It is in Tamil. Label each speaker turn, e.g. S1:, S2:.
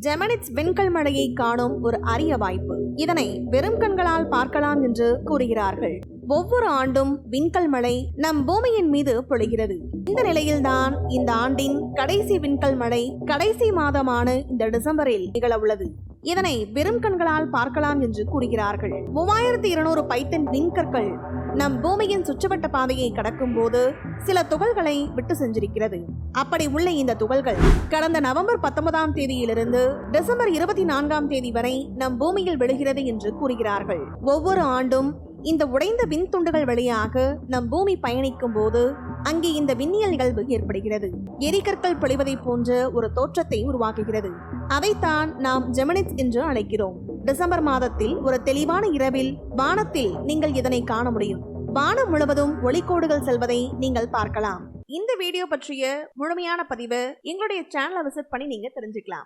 S1: ஜெமனிட்ஸ் விண்கல் மழையை காணும் ஒரு அரிய வாய்ப்பு. இதனை வெறும் கண்களால் பார்க்கலாம் என்று கூறுகிறார்கள். ஒவ்வொரு ஆண்டும் விண்கல் மழை நம் பூமியின் மீது பொழிகிறது. இந்த நிலையில்தான் இந்த ஆண்டின் கடைசி விண்கல் மழை கடைசி மாதமான இந்த டிசம்பரில் நிகழவுள்ளது. இதனை வெறும் கண்களால் பார்க்கலாம் என்று கூறுகிறார்கள். மூவாயிரத்தி இருநூறு பைத்தன் விண்கற்கள் நம் பூமியின் சுற்றுவட்ட பாதையை கடக்கும் போது சில துகள்களை விட்டு சென்றிருக்கிறது. அப்படி உள்ள இந்த துகள்கள் கடந்த நவம்பர் பத்தொன்பதாம் தேதியிலிருந்து டிசம்பர் இருபத்தி நான்காம் தேதி வரை நம் பூமியில் விழுகிறது என்று கூறுகிறார்கள். ஒவ்வொரு ஆண்டும் இந்த உடைந்த விண்துண்டுகள் வழியாக நம் பூமி பயணிக்கும் போது அங்கே இந்த விண்ணியல் நிகழ்வு ஏற்படுகிறது. எரிகற்கள் பொழிவதைப் போன்ற ஒரு தோற்றத்தை உருவாக்குகிறது. அதைத்தான் நாம் ஜெமினிட்ஸ் என்று அழைக்கிறோம். டிசம்பர் மாதத்தில் ஒரு தெளிவான இரவில் வானத்தில் நீங்கள் இதனை காண முடியும். வானம் முழுவதும் ஒளிக்கோடுகள் செல்வதை நீங்கள் பார்க்கலாம். இந்த வீடியோ பற்றிய முழுமையான பதிவு எங்களுடைய சேனலை விசிட் பண்ணி நீங்க தெரிஞ்சுக்கலாம்.